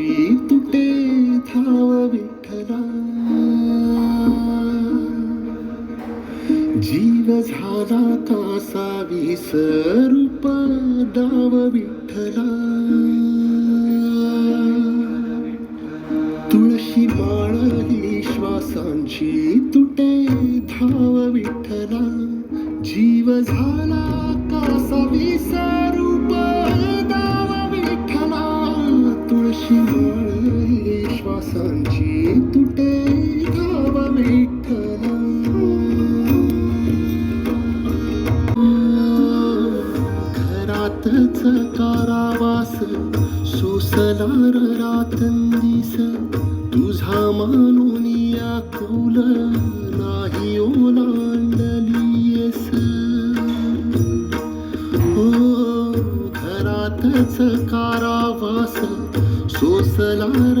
श्वासांची तुटे धाव विठ्ठला. जीव झाला कासा विसरूप दाव विठ्ठला. तुळशी बाळ ही श्वासांची तुटे धाव विठ्ठला. जीव झाला कासा विसर घरातच कारावास सोसलार रातंदिस तुझा मानून या कौल नाही ओलांडलीस हो घरातच कारावास सोसलार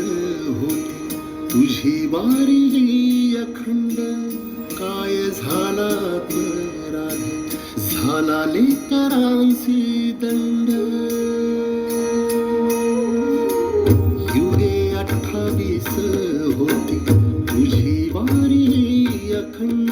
होती. तुझी बारी अखंड काय झाला राधे झाला लेकरांची दंड. युगे अठ्ठावीस होती. तुझी बारी अखंड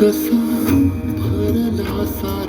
कसा भरला सारा